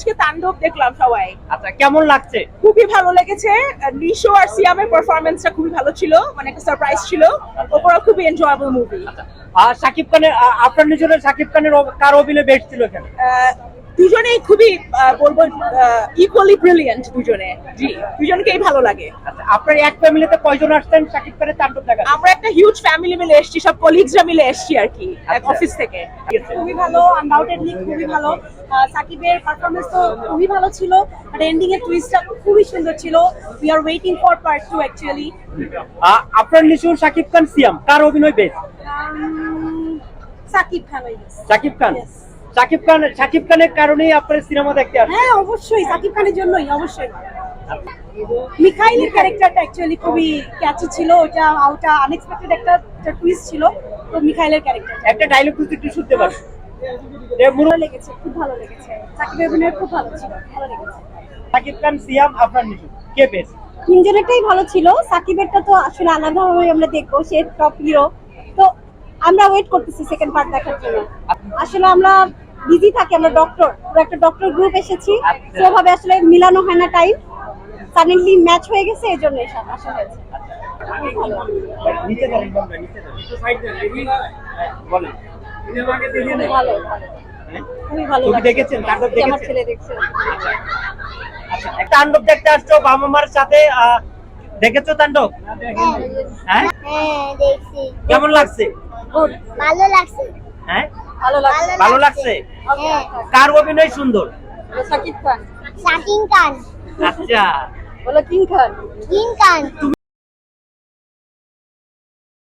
আজকে তাণ্ডব দেখলাম সবাই। আচ্ছা কেমন লাগছে? খুবই ভালো লেগেছে। নিশো আর সিয়ামের পারফরমেন্সটা খুবই ভালো ছিল মানে একটা সারপ্রাইজ ছিল। ওপরও খুবই এনজয়েবল মুভি আর সাকিব খানের আপনার নিজের সাকিব খানের কার অভিনয় বেস্ট ছিল এখানে? দুজনেই খুবই বলব ইকুয়ালি ব্রিলিয়েন্ট দুজনে। জি দুজনকেই ভালো লাগে। আচ্ছা আপনার এক ফ্যামিলিতে কয়জন আসছেন? সাকিব খানের তাণ্ডব দেখা আমরা একটা হিউজ ফ্যামিলি মিলে এসেছি সব কলিগসরা মিলে এসেছি আর কি আচ্ছা। অফিস থেকে। খুবই ভালো আনডাউটেডলি খুবই ভালো। সাকিবের পারফরমেন্স তো খুবই ভালো ছিল বাট এন্ডিং এর টুইস্টটা খুবই সুন্দর ছিল। We are waiting for part two actually আপনার নিশুর সাকিব খান সিয়াম কার অভিনয় বেস্ট সাকিব খান সাকিব খান. সাকিব খান সাকিব খানের কারণেই আপনার সিনেমা দেখতে আসেন হ্যাঁ অবশ্যই সাকিব খানের জন্যই অবশ্যই। মিখাইলের ক্যারেক্টারটা অ্যাকচুয়ালি খুবই ক্যাচি ছিল ওটা ওটা আনএক্সপেক্টেড একটা টুইস্ট ছিল তো মিখাইলের ক্যারেক্টার একটা ডায়লগ যদি একটু শুনতে মুরু ভালো লেগেছে খুব ভালো লেগেছে। সাকিবের অভিনয় খুব ভালো ছিল ভালো লেগেছে। সাকিব খান সিয়াম আপনার নিশু কে বেস্ট তিনজনেরটাই ভালো ছিল সাকিবেরটা তো আসলে আলাদাভাবে আমরা দেখব সে টপ হিরো আমরা ওয়েট করতেছি সেকেন্ড পার্ট দেখার জন্য। আসলে আমরা বিজি থাকি আমরা ডক্টর পুরো একটা ডক্টর গ্রুপ এসেছি। ওভাবে আসলে মিলানো হয় না টাইম সাডেনলি ম্যাচ হয়ে গেছে এই জন্য এসব আসা হয়েছে। হ্যাঁ, ভালো ভালো। হ্যাঁ? ভালো ছবি দেখেছেন? তাণ্ডব জি, আমার ছেলে দেখছে। আচ্ছা, একটা তাণ্ডব দেখতে আসছো বাবা মার সাথে আহ, দেখেছ তাণ্ডব? হ্যাঁ? হ্যাঁ দেখছি। কেমন লাগছে? ভালো লাগছে। হ্যাঁ? ভালো লাগছে। ভালো লাগছে? হ্যাঁ। কার অভিনয় সুন্দর? সাকিব খান। শাকিং খান। আচ্ছা। বলো কিং খান। কিং খান।